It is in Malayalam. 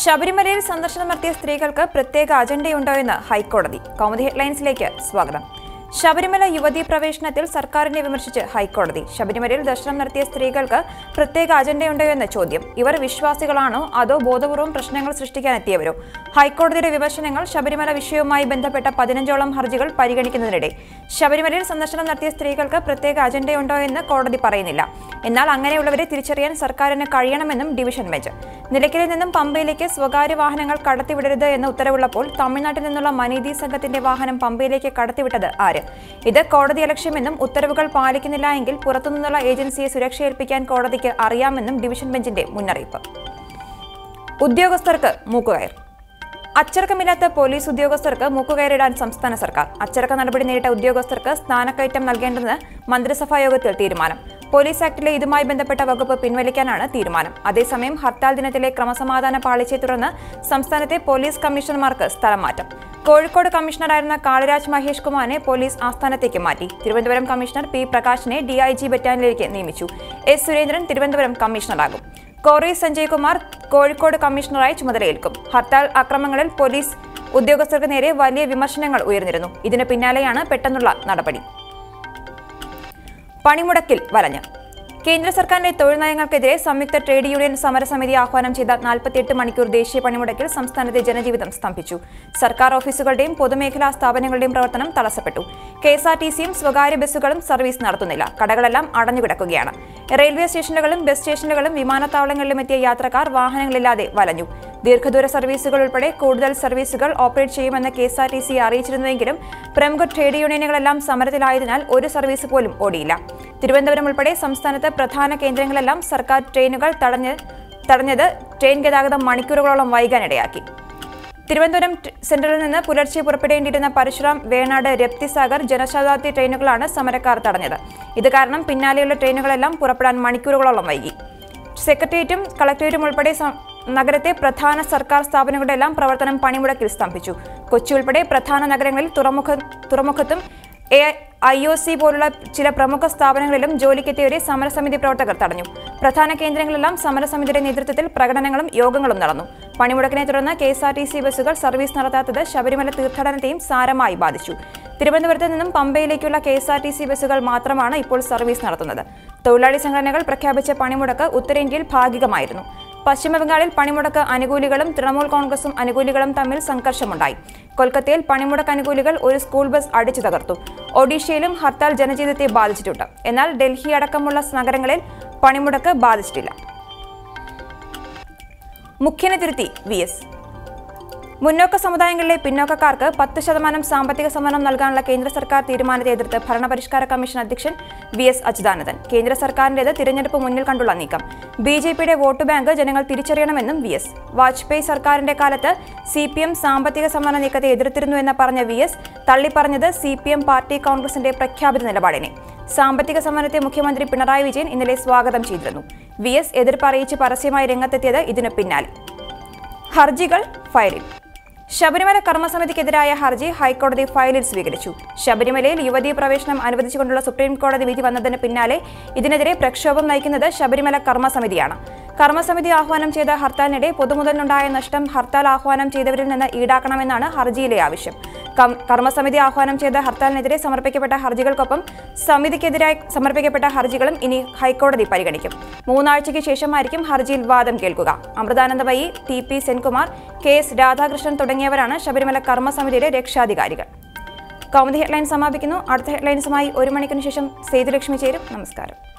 ശബരിമലയിൽ സന്ദർശനം നടത്തിയ സ്ത്രീകൾക്ക് പ്രത്യേക അജണ്ടയുണ്ടോ എന്ന് ഹൈക്കോടതി. കൗമുദി ഹെഡ്ലൈൻസിലേക്ക് സ്വാഗതം. ശബരിമല യുവതീ പ്രവേശനത്തിൽ സർക്കാരിനെ വിമർശിച്ച് ഹൈക്കോടതി. ശബരിമലയിൽ ദർശനം നടത്തിയ സ്ത്രീകൾക്ക് പ്രത്യേക അജണ്ടയുണ്ടോ എന്ന ചോദ്യം. ഇവർ വിശ്വാസികളാണോ? അതോ ബോധപൂർവം പ്രശ്നങ്ങൾ സൃഷ്ടിക്കാൻ എത്തിയവരോ ഹൈക്കോടതിയുടെ വിമർശനങ്ങൾ ശബരിമല വിഷയവുമായി ബന്ധപ്പെട്ട പതിനഞ്ചോളം ഹർജികൾ പരിഗണിക്കുന്നതിനിടെ ശബരിമലയിൽ സന്ദർശനം നടത്തിയ സ്ത്രീകൾക്ക് പ്രത്യേക അജണ്ടയുണ്ടോ എന്ന് കോടതി പറയുന്നില്ല. എന്നാൽ അങ്ങനെയുള്ളവരെ തിരിച്ചറിയാൻ സർക്കാരിന് കഴിയണമെന്നും ഡിവിഷൻ ബെഞ്ച്. നിലയ്ക്കലിൽ നിന്നും പമ്പയിലേക്ക് സ്വകാര്യ വാഹനങ്ങൾ കടത്തിവിടരുത് എന്ന ഉത്തരവുള്ളപ്പോൾ തമിഴ്നാട്ടിൽ നിന്നുള്ള മനീതി സംഘത്തിന്റെ വാഹനം പമ്പയിലേക്ക് കടത്തിവിട്ടത് ആര്? ഇത് കോടതി അലക്ഷ്യമെന്നും ഉത്തരവുകൾ പാലിക്കുന്നില്ല എങ്കിൽ പുറത്തുനിന്നുള്ള ഏജൻസിയെ സുരക്ഷയേൽപ്പിക്കാൻ കോടതിക്ക് അറിയാമെന്നും ഡിവിഷൻ ബെഞ്ചിന്റെ മുന്നറിയിപ്പ്. ഉദ്യോഗസ്ഥർക്ക് മൂക്കുകയർ. അച്ചടക്കമില്ലാത്ത പോലീസ് ഉദ്യോഗസ്ഥർക്ക് മൂക്കുകയറിടാൻ സംസ്ഥാന സർക്കാർ. അച്ചടക്ക നടപടി നേരിട്ട ഉദ്യോഗസ്ഥർക്ക് സ്ഥാനക്കയറ്റം നൽകേണ്ടെന്ന് മന്ത്രിസഭാ യോഗത്തിൽ തീരുമാനം. പോലീസ് ആക്ടിലെ ഇതുമായി ബന്ധപ്പെട്ട വകുപ്പ് പിൻവലിക്കാനാണ് തീരുമാനം. അതേസമയം ഹർത്താൽ ദിനത്തിലെ ക്രമസമാധാന പാളിച്ചയെ തുടർന്ന് സംസ്ഥാനത്തെ പോലീസ് കമ്മീഷണർമാർക്ക് സ്ഥലം മാറ്റം. കോഴിക്കോട് കമ്മീഷണറായിരുന്ന കാളിരാജ് മഹേഷ് കുമാറിനെ പോലീസ് ആസ്ഥാനത്തേക്ക് മാറ്റി. തിരുവനന്തപുരം കമ്മീഷണർ പി പ്രകാശിനെ ഡിഐജി ബറ്റാലിയനിലേക്ക് നിയമിച്ചു. എസ് സുരേന്ദ്രൻ തിരുവനന്തപുരം കമ്മീഷണറാകും. കോറി സഞ്ജയ് കുമാർ കോഴിക്കോട് കമ്മീഷണറായി ചുമതലയേൽക്കും. ഹർത്താൽ അക്രമങ്ങളിൽ പോലീസ് ഉദ്യോഗസ്ഥർക്ക് നേരെ വലിയ വിമർശനങ്ങൾ ഉയർന്നിരുന്നു. ഇതിന് പിന്നാലെയാണ് പെട്ടെന്നുള്ള നടപടി. പണിമുടക്കിൽ വലഞ്ഞ്. കേന്ദ്ര സർക്കാരിന്റെ തൊഴിൽ നയങ്ങൾക്കെതിരെ സംയുക്ത ട്രേഡ് യൂണിയൻ സമരസമിതി ആഹ്വാനം ചെയ്ത നാൽപ്പത്തിയെട്ട് മണിക്കൂർ ദേശീയ പണിമുടക്കിൽ സംസ്ഥാനത്തെ ജനജീവിതം സ്തംഭിച്ചു. സർക്കാർ ഓഫീസുകളുടെയും പൊതുമേഖലാ സ്ഥാപനങ്ങളുടെയും പ്രവർത്തനം തടസ്സപ്പെട്ടു. കെ എസ് ആർ ടി സിയും സ്വകാര്യ ബസ്സുകളും സർവീസ് നടത്തുന്നില്ല. കടകളെല്ലാം അടഞ്ഞുകിടക്കുകയാണ്. റെയിൽവേ സ്റ്റേഷനുകളും ബസ് സ്റ്റേഷനുകളും വിമാനത്താവളങ്ങളിലും എത്തിയ യാത്രക്കാർ വാഹനങ്ങളില്ലാതെ വലഞ്ഞു. ദീർഘദൂര സർവീസുകൾ ഉൾപ്പെടെ കൂടുതൽ സർവീസുകൾ ഓപ്പറേറ്റ് ചെയ്യുമെന്ന് K S R T C അറിയിച്ചിരുന്നുവെങ്കിലും പ്രമുഖ ട്രേഡ് യൂണിയനുകളെല്ലാം സമരത്തിലായതിനാൽ ഒരു സർവീസ് പോലും ഓടിയില്ല. തിരുവനന്തപുരം ഉൾപ്പെടെ സംസ്ഥാനത്ത് പ്രധാന കേന്ദ്രങ്ങളെല്ലാം സർക്കാർ ട്രെയിനുകൾ തടഞ്ഞ് തടഞ്ഞത് ട്രെയിൻ ഗതാഗതം മണിക്കൂറുകളോളം വൈകാനിടയാക്കി. തിരുവനന്തപുരം സെൻട്രലിൽ നിന്ന് പുലർച്ചെ പുറപ്പെടേണ്ടിയിരുന്ന പരശുറാം വേണാട് രപ്തിസാഗർ ജനശതാബ്ദി ട്രെയിനുകളാണ് സമരക്കാർ തടഞ്ഞത്. ഇത് കാരണം പിന്നാലെയുള്ള ട്രെയിനുകളെല്ലാം പുറപ്പെടാൻ മണിക്കൂറുകളോളം വൈകി. സെക്രട്ടേറിയറ്റും കളക്ടറേറ്റും ഉൾപ്പെടെ നഗരത്തെ പ്രധാന സർക്കാർ സ്ഥാപനങ്ങളുടെ എല്ലാം പ്രവർത്തനം പണിമുടക്കിൽ സ്തംഭിച്ചു. കൊച്ചി ഉൾപ്പെടെ പ്രധാന നഗരങ്ങളിൽ തുറമുഖ തുറമുഖത്തും എ ഐ ഒ സി പോലുള്ള ചില പ്രമുഖ സ്ഥാപനങ്ങളിലും ജോലിക്കെത്തിയവരെ സമരസമിതി പ്രവർത്തകർ തടഞ്ഞു. പ്രധാന കേന്ദ്രങ്ങളിലെല്ലാം സമരസമിതിയുടെ നേതൃത്വത്തിൽ പ്രകടനങ്ങളും യോഗങ്ങളും നടന്നു. പണിമുടക്കിനെ തുടർന്ന് K S R T C ബസ്സുകൾ സർവീസ് നടത്താത്തത് ശബരിമല തീർത്ഥാടനത്തെയും സാരമായി ബാധിച്ചു. തിരുവനന്തപുരത്ത് നിന്നും പമ്പയിലേക്കുള്ള K S R T C ബസ്സുകൾ മാത്രമാണ് ഇപ്പോൾ സർവീസ് നടത്തുന്നത്. തൊഴിലാളി സംഘടനകൾ പ്രഖ്യാപിച്ച പണിമുടക്ക് ഉത്തരേന്ത്യയിൽ ഭാഗികമായിരുന്നു. പശ്ചിമബംഗാളിൽ പണിമുടക്ക് അനുകൂലികളും തൃണമൂൽ കോൺഗ്രസും അനുകൂലികളും തമ്മിൽ സംഘർഷമുണ്ടായി. കൊൽക്കത്തയിൽ പണിമുടക്ക് അനുകൂലികൾ ഒരു സ്കൂൾ ബസ് അടിച്ചു തകർത്തു. ഒഡീഷയിലും ഹർത്താൽ ജനജീവിതത്തെ ബാധിച്ചിട്ടുണ്ട്. എന്നാൽ ഡൽഹി അടക്കമുള്ള നഗരങ്ങളിൽ പണിമുടക്ക് ബാധിച്ചിട്ടില്ല. മുഖ്യനെ തിരുത്തി വി എസ്. മുന്നോക്ക സമുദായങ്ങളിലെ പിന്നോക്കക്കാർക്ക് പത്ത് ശതമാനം സാമ്പത്തിക സമ്മാനം നൽകാനുള്ള കേന്ദ്ര സർക്കാർ തീരുമാനത്തെ എതിർത്ത് ഭരണപരിഷ്കാര കമ്മീഷൻ അധ്യക്ഷൻ വി എസ് അച്യുതാനന്ദൻ. കേന്ദ്ര സർക്കാരിന്റേത് തിരഞ്ഞെടുപ്പ് മുന്നിൽ കണ്ടുള്ള നീക്കം. ബി ജെ പിയുടെ വോട്ട് ബാങ്ക് ജനങ്ങൾ തിരിച്ചറിയണമെന്നും വി എസ്. വാജ്പേയി സർക്കാരിന്റെ കാലത്ത് സി പി എം സാമ്പത്തിക സമ്മാന നീക്കത്തെ എതിർത്തിരുന്നു എന്ന് പറഞ്ഞ വി എസ് തള്ളിപ്പറഞ്ഞത് സി പി എം പാർട്ടി കോൺഗ്രസിന്റെ പ്രഖ്യാപിത നിലപാടിനെ. സാമ്പത്തിക സമ്മാനത്തെ മുഖ്യമന്ത്രി പിണറായി വിജയൻ ഇന്നലെ സ്വാഗതം ചെയ്തിരുന്നു. വി എസ് എതിർപ്പ് അറിയിച്ച് പരസ്യമായി രംഗത്തെത്തിയത് ഇതിനു പിന്നാലെ. ഹർജികൾ ഫയലിൽ. ശബരിമല കർമ്മസമിതിക്കെതിരായ ഹർജി ഹൈക്കോടതി ഫയലിൽ സ്വീകരിച്ചു. ശബരിമലയിൽ യുവതീ പ്രവേശനം അനുവദിച്ചുകൊണ്ടുള്ള സുപ്രീം കോടതി വിധി വന്നതിന് പിന്നാലെ ഇതിനെതിരെ പ്രക്ഷോഭം നയിക്കുന്നത് ശബരിമല കർമ്മസമിതിയാണ്. കർമ്മസമിതി ആഹ്വാനം ചെയ്ത ഹർത്താലിനിടെ പൊതുമുതലിനുണ്ടായ നഷ്ടം ഹർത്താൽ ആഹ്വാനം ചെയ്തവരിൽ നിന്ന് ഈടാക്കണമെന്നാണ് ഹർജിയിലെ ആവശ്യം. കർമ്മസമിതി ആഹ്വാനം ചെയ്ത ഹർത്താലിനെതിരെ സമർപ്പിക്കപ്പെട്ട ഹർജികൾക്കൊപ്പം സമിതിക്കെതിരായി സമർപ്പിക്കപ്പെട്ട ഹർജികളും ഇനി ഹൈക്കോടതി പരിഗണിക്കും. മൂന്നാഴ്ചയ്ക്ക് ശേഷമായിരിക്കും ഹർജിയിൽ വാദം കേൾക്കുക. Amritanandamayi T P Senkumar K S Radhakrishnan തുടങ്ങിയവരാണ് ശബരിമല കർമ്മസമിതിയുടെ രക്ഷാധികാരികൾ. കൗമുദി ഹെഡ്ലൈൻ സമാപിക്കുന്നു. അടുത്ത ഹെഡ്ലൈൻസുമായി ഒരു മണിക്കിന് ശേഷം സേതുലക്ഷ്മി ചേരും. നമസ്കാരം.